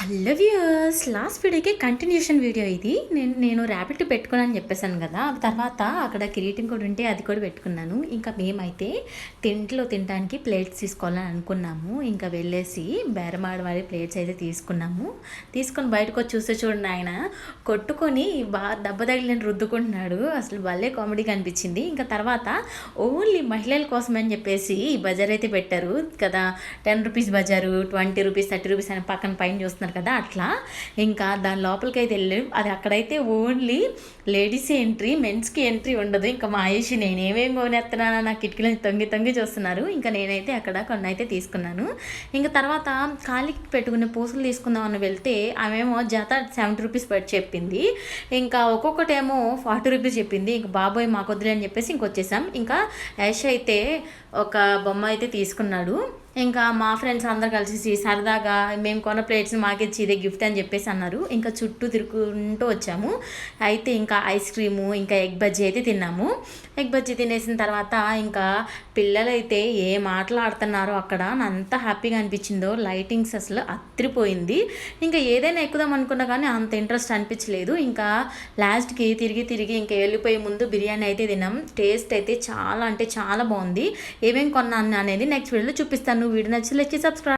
Hello viewers last వీడియోకి continuation video ఇది. నేను నేను ర్యాపిడ్ పెట్టుకున్నాను చెప్పేసాను కదా. తర్వాత అక్కడ కిరీటం కూడా ఉంటే అది కూడా పెట్టుకున్నాను. ఇంకా మేమైతే తింట్లో తినడానికి ప్లేట్స్ తీసుకోవాలని అనుకున్నాము. ఇంకా వెళ్ళేసి బేరమాడవాడి ప్లేట్స్ అయితే తీసుకున్నాము. తీసుకొని బయటకు వచ్చి చూస్తే చూడండి ఆయన కొట్టుకొని బాగా దెబ్బ తగిలిన రుద్దుకుంటున్నాడు. అసలు భలే కామెడీ కనిపించింది. ఇంకా తర్వాత ఓన్లీ మహిళల కోసం అని చెప్పేసి బజార్ అయితే పెట్టారు కదా. టెన్ రూపీస్ బజారు ట్వంటీ రూపీస్ థర్టీ రూపీస్ అని పక్కన పైన చూస్తున్నారు కదా అట్లా. ఇంకా దాని లోపలికి అయితే వెళ్ళి అది అక్కడైతే ఓన్లీ లేడీస్ ఎంట్రీ మెన్స్కి ఎంట్రీ ఉండదు. ఇంకా మా ఆయుషి నేనేమేం కొనేస్తున్నానా నా కిటికీలను తొంగి తొంగి చూస్తున్నారు. ఇంకా నేనైతే అక్కడ కొన్ని అయితే తీసుకున్నాను. ఇంకా తర్వాత కాలికి పెట్టుకునే పూసలు తీసుకుందామని వెళ్తే ఆమెమో జత సెవెంటీ రూపీస్ పెట్టి చెప్పింది. ఇంకా ఒక్కొక్కటేమో ఫార్టీ రూపీస్ చెప్పింది. ఇంకా బాబోయ్ మాకొద్దులే అని చెప్పేసి ఇంకొచ్చేసాం. ఇంకా యాష్ అయితే ఒక బొమ్మ అయితే తీసుకున్నాడు. ఇంకా మా ఫ్రెండ్స్ అందరు కలిసి సరదాగా మేము కొన్న ప్లేట్స్ మాకిచ్చి ఇదే గిఫ్ట్ అని చెప్పేసి అన్నారు. ఇంకా చుట్టూ తిరుగుకుంటూ వచ్చాము. అయితే ఇంకా ఐస్ క్రీము ఇంకా ఎగ్ బజ్జీ అయితే తిన్నాము. ఎగ్ బజ్జీ తినేసిన తర్వాత ఇంకా పిల్లలైతే ఏ మాటలు ఆడుతున్నారో అక్కడ అంత హ్యాపీగా అనిపించిందో లైటింగ్స్ అసలు అత్తిరిపోయింది. ఇంకా ఏదైనా ఎక్కుదాం అనుకున్నా కానీ అంత ఇంట్రెస్ట్ అనిపించలేదు. ఇంకా లాస్ట్కి తిరిగి తిరిగి ఇంకా వెళ్ళిపోయే ముందు బిర్యానీ అయితే తిన్నాం. టేస్ట్ అయితే చాలా అంటే చాలా బాగుంది. ఏమేమి కొన్నాను అనేది నెక్స్ట్ వీడియోలో చూపిస్తాను. వీడియో నచ్చితే సబ్స్క్రైబ్